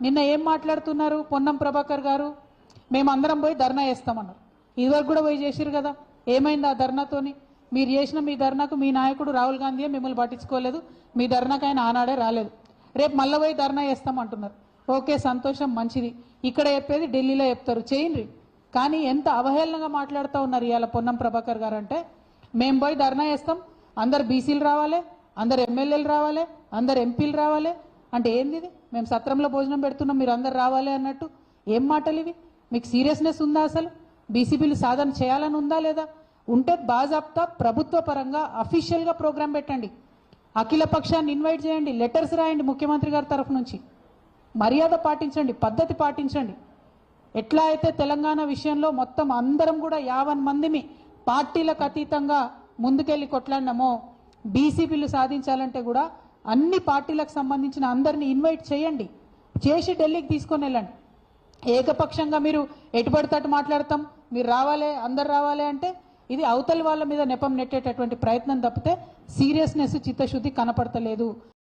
నిన్న ఏం మాట్లాడుతున్నారు పొన్నం ప్రభాకర్ గారు? మేమందరం పోయి ధర్నా చేస్తామన్నారు. ఇదివరకు కూడా పోయి చేసిరు కదా. ఏమైంది ఆ ధర్నాతోని? మీరు చేసిన మీ ధర్నాకు మీ నాయకుడు రాహుల్ గాంధీయే మిమ్మల్ని పట్టించుకోలేదు. మీ ధర్నాకు ఆయన ఆనాడే రాలేదు. రేపు మళ్ళీ పోయి ధర్నా చేస్తామంటున్నారు. ఓకే సంతోషం మంచిది. ఇక్కడ చెప్పేది ఢిల్లీలో చెప్తారు. చేయండి. కానీ ఎంత అవహేళనగా మాట్లాడుతూ ఉన్నారు ఇవాళ పొన్నం ప్రభాకర్ గారు అంటే మేము పోయి ధర్నా చేస్తాం. అందరు బీసీలు రావాలి అందరు ఎమ్మెల్యేలు రావాలి అందరు ఎంపీలు రావాలి అంటే ఏంది ఇది మేము సత్రంలో భోజనం పెడుతున్నాం మీరు అందరు రావాలి అన్నట్టు? ఏం మాటలు ఇవి మీకు సీరియస్నెస్ ఉందా అసలు? బీసీపీలు సాధన చేయాలని ఉందా లేదా? ఉంటే బాజాబ్తా ప్రభుత్వ పరంగా అఫీషియల్గా ప్రోగ్రాం పెట్టండి. అఖిల పక్షాన్ని ఇన్వైట్ చేయండి లెటర్స్ రాయండి ముఖ్యమంత్రి గారి తరఫు నుంచి. మర్యాద పాటించండి పద్ధతి పాటించండి. ఎట్లా అయితే తెలంగాణ విషయంలో మొత్తం అందరం కూడా యావన్ మందిని పార్టీలకు అతీతంగా ముందుకెళ్ళి కొట్లాడినామో బీసీపీలు సాధించాలంటే కూడా అన్ని పార్టీలకు సంబంధించిన అందరిని ఇన్వైట్ చేయండి. చేసి ఢిల్లీకి తీసుకొని వెళ్ళండి. ఏకపక్షంగా మీరు ఎటు మాట్లాడతాం. మీరు రావాలి అందరు రావాలి అంటే ఇది అవతలి వాళ్ళ మీద నెపం నెట్టేటటువంటి ప్రయత్నం తప్పితే సీరియస్నెస్ చిత్తశుద్ధి కనపడతలేదు.